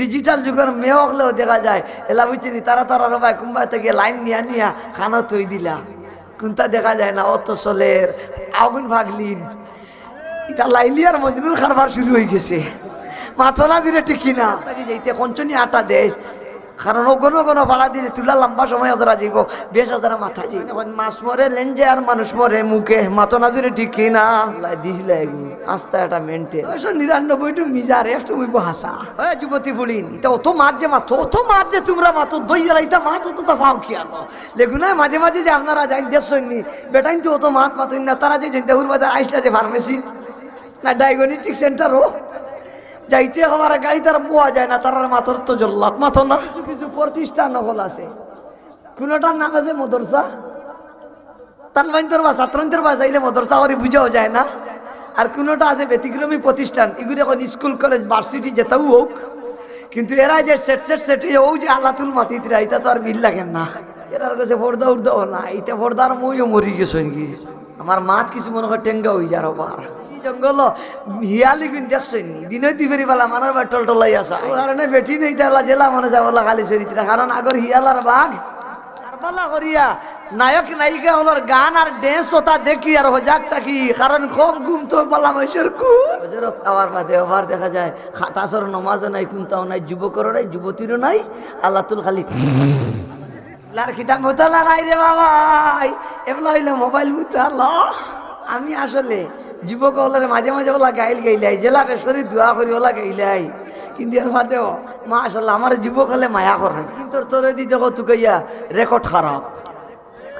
Digital যুগের মেয়ে হলেও দেখা যায়, এলা বুঝছি তারা তারা রবাই কুম্বাই থেকে লাইন নিয়া নিয়া খানা তৈ দিলা। কোনটা দেখা যায় না, অত চলের আগুন ভাগলিন এটা লাইলি আর মজনুর খারবার শুরু হয়ে গেছে। মাথনা দিলে ঠিকই না। কঞ্চনি আটা দেয় কারণ কোনো কোনো ভাড়া দিলে তুলা লম্বা সময় ওদের যাইব বেশ ওদের মাথা যাই এখন মাছ মরে লেঞ্জে আর মানুষ মরে মুখে মাথনা দিলে ঠিকই না লাই দিছিলে আস্তে একটা মেনটেন ওইসব নিরানব্বইটু মিজার একটু মুইব হাসা। ওই যুবতী ফুলিন এটা অত মাছ যে মাথো অত মাছ যে তোমরা মাথো দই জ্বালা এটা মাছ অত তা পাও কি আলো লেগুনা মাঝে মাঝে যে আপনারা যাই দেখছেন বেটাইন তো অত মাছ পাতেন না তারা যে জয়ন্তাপুর বাজার আইসলা যে ফার্মেসি না ডায়াগনস্টিক সেন্টারও যাইতে আমার গাড়ি তার পোয়া যায় না, তার মাথর তো জল্লাত মাথর না। কিছু কিছু প্রতিষ্ঠান নকল আছে। কোনোটার নাম আছে মদরসা? তানবাইন্তর বা ছাত্রন্তর বা চাইলে মদরসা করে বুঝাও যায় না। আর কোনোটা আছে ব্যতিক্রমী প্রতিষ্ঠান, এগুলো এখন স্কুল, কলেজ, ভার্সিটি যেটাও হোক। কিন্তু এরা যে সেট সেট সেট ও যে আল্লাতুল মাতিতরা এটা তো আর মিল লাগেন না। এরার কাছে ভোরদা উর্দাও না এটা ভোরদার মইও মরি গেছে নাকি। আমার মাত কিছু মনে হয় টেঙ্গা হয়ে যার এই জঙ্গল। হিয়ালি কিন্তু দেখছেন দিনের দিবেরি বেলা মানার বা টল টলাই আসা ও কারণে বেটি নেই তাহলে জেলা মনে যায় বলা খালি চরিত্রা কারণ আগর হিয়ালার বাঘ কারবালা করিয়া নায়ক নায়িকা হলোর গান আর ড্যান্স ওটা দেখি আর হজাক থাকি কারণ কম ঘুম তো বলা মানুষের হজরত আবার বাদে আবার দেখা যায় খাটাসর নমাজও নাই কুমতাও নাই যুবকরও নাই যুবতীরও নাই আল্লাহ তুল খালি লার খিতা মোতালা নাই রে বাবাই এগুলো হইল মোবাইল মুতাল আমি আসলে যুবক হলের মাঝে মাঝে ওলা গাইল গাইলাই, জেলা বেসরি দোয়া করি ওলা গাইলাই। কিন্তু এর মা আসলে আমার যুবক হলে মায়া করে। কিন্তু তোর দি দেখো তুকাইয়া রেকর্ড খারাপ।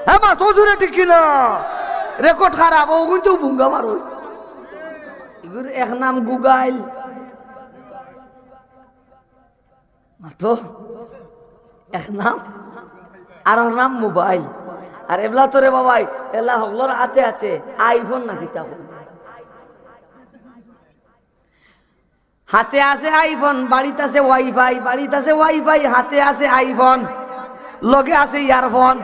হ্যাঁ মা তো জোরে ঠিক কিনা? রেকর্ড খারাপ, ও কিন্তু ভুঙ্গা মারো এক নাম গুগাইল। মাতো এক নাম, আর নাম মোবাইল। আর এবলা তোরে বাবাই, এলা হগলোর হাতে হাতে আইফোন নাকি তা হাতে আছে আইফোন, বাড়িতে আছে ওয়াইফাই, বাড়িতে আছে ওয়াইফাই, হাতে আছে আইফোন, লগে আছে ইয়ারফোন।